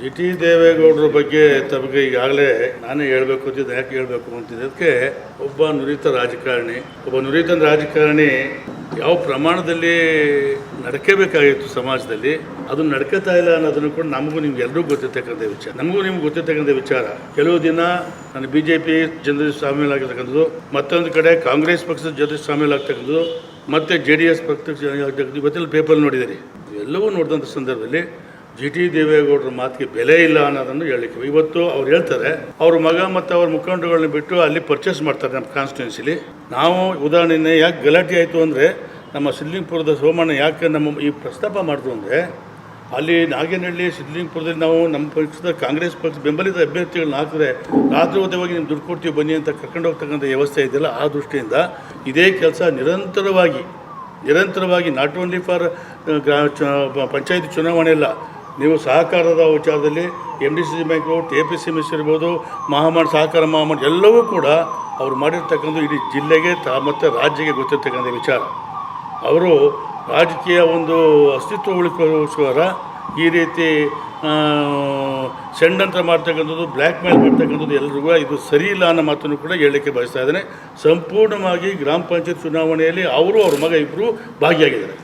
G T ದೇವೇಗೌಡರ ಬಗ್ಗೆ ತಮಗೆ ಈಗಾಗಲೇ ನಾನೇ ಹೇಳಬೇಕು ಅಂತಿದ್ದು ಯಾಕೆ ಹೇಳಬೇಕು ಅಂತಿದ್ದಕ್ಕೆ ಒಬ್ಬ ನುರಿತ ರಾಜಕಾರಣಿ, ಒಬ್ಬ ನುರಿತ ರಾಜಕಾರಣಿ ಯಾವ ಪ್ರಮಾಣದಲ್ಲಿ ನಡ್ಕೋಬೇಕಾಗಿತ್ತು ಸಮಾಜದಲ್ಲಿ, ಅದು ನಡ್ಕೋತಾ ಇಲ್ಲ ಅನ್ನೋದನ್ನು ಕೂಡ ನಮಗೂ ನಿಮ್ಗೆ ಎಲ್ರಿಗೂ ಗೊತ್ತಿರ್ತಕ್ಕಂಥ ವಿಚಾರ. ನಮಗೂ ನಿಮ್ಗೆ ಗೊತ್ತಿರ್ತಕ್ಕಂಥ ವಿಚಾರ. ಕೆಲವು ದಿನ ನಾನು ಬಿ ಜೆ ಪಿ ಜನರ ಶಾಮೀಲಾಗಿರ್ತಕ್ಕಂಥದ್ದು ಮತ್ತೊಂದು ಕಡೆ ಕಾಂಗ್ರೆಸ್ ಪಕ್ಷದ ಜೊತೆ ಶಾಮೀಲಾಗ್ತಕ್ಕಂಥದ್ದು ಮತ್ತೆ ಜೆ ಡಿ ಎಸ್ ಪಕ್ಷದ ಇವತ್ತೆಲ್ಲ ಪೇಪರ್ ನೋಡಿದ್ದೀರಿ. ಎಲ್ಲವೂ ನೋಡಿದಂಥ ಸಂದರ್ಭದಲ್ಲಿ ಜಿ ಟಿ ದೇವೇಗೌಡರ ಮಾತಿಗೆ ಬೆಲೆ ಇಲ್ಲ ಅನ್ನೋದನ್ನು ಹೇಳಲಿಕ್ಕೆ ಇವತ್ತು ಅವ್ರು ಹೇಳ್ತಾರೆ, ಅವ್ರ ಮಗ ಮತ್ತು ಅವ್ರ ಮುಖಂಡಗಳನ್ನ ಬಿಟ್ಟು ಅಲ್ಲಿ ಪರ್ಚೇಸ್ ಮಾಡ್ತಾರೆ ನಮ್ಮ ಕಾನ್ಸ್ಟಿಟ್ಯೂನ್ಸಿಲಿ ನಾವು ಉದಾಹರಣೆ ಯಾಕೆ ಗಲಾಟೆ ಆಯಿತು ಅಂದರೆ, ನಮ್ಮ ಸಿದ್ಲಿಂಗ್ಪುರದ ಸೋಮಣ್ಣ ಯಾಕೆ ನಮ್ಮ ಈ ಪ್ರಸ್ತಾಪ ಮಾಡಿದ್ರು ಅಂದರೆ, ಅಲ್ಲಿ ನಾಗೇನಹಳ್ಳಿ ಸಿದ್ಲಿಂಗ್ಪುರದಲ್ಲಿ ನಾವು ನಮ್ಮ ಪಕ್ಷದ ಕಾಂಗ್ರೆಸ್ ಪಕ್ಷ ಬೆಂಬಲಿತ ಅಭ್ಯರ್ಥಿಗಳನ್ನ ಹಾಕಿದ್ರೆ ರಾತ್ರಿ ಹೋದವಾಗಿ ನೀವು ದುಡ್ಡು ಕೊಡ್ತೀವಿ ಬನ್ನಿ ಅಂತ ಕರ್ಕೊಂಡು ಹೋಗ್ತಕ್ಕಂಥ ವ್ಯವಸ್ಥೆ ಇದೆಯಲ್ಲ, ಆ ದೃಷ್ಟಿಯಿಂದ ಇದೇ ಕೆಲಸ ನಿರಂತರವಾಗಿ ನಿರಂತರವಾಗಿ ನಾಟ್ ಓನ್ಲಿ ಫಾರ್ ಗ್ರಾ ಪಂಚಾಯತಿ ಚುನಾವಣೆ ಅಲ್ಲ ನೀವು ಸಹಕಾರದ ವಿಚಾರದಲ್ಲಿ M D C C bank T P C miss ಇರ್ಬೋದು ಮಹಾಮಾಡ್ ಸಹಕಾರ ಮಹಾಮಾಡ್ ಎಲ್ಲವೂ ಕೂಡ ಅವರು ಮಾಡಿರ್ತಕ್ಕಂಥ ಇಡೀ ಜಿಲ್ಲೆಗೆ ತ, ಮತ್ತು ರಾಜ್ಯಕ್ಕೆ ಗೊತ್ತಿರ್ತಕ್ಕಂಥ ವಿಚಾರ. ಅವರು ರಾಜಕೀಯ ಒಂದು ಅಸ್ತಿತ್ವ ಉಳಿಕೋಸ್ಕರ ಈ ರೀತಿ ಸೆಂಡಂತ್ರ ಮಾಡ್ತಕ್ಕಂಥದ್ದು, ಬ್ಲ್ಯಾಕ್ ಮೇಲ್ ಮಾಡ್ತಕ್ಕಂಥದ್ದು ಎಲ್ರಿಗೂ ಇದು ಸರಿ ಇಲ್ಲ ಅನ್ನೋ ಮಾತನ್ನು ಕೂಡ ಹೇಳಲಿಕ್ಕೆ ಬಯಸ್ತಾ ಇದ್ದೇನೆ. ಸಂಪೂರ್ಣವಾಗಿ ಗ್ರಾಮ ಪಂಚಾಯತ್ ಚುನಾವಣೆಯಲ್ಲಿ ಅವರು ಅವ್ರ ಮಗ ಇಬ್ಬರು ಭಾಗಿಯಾಗಿದ್ದಾರೆ.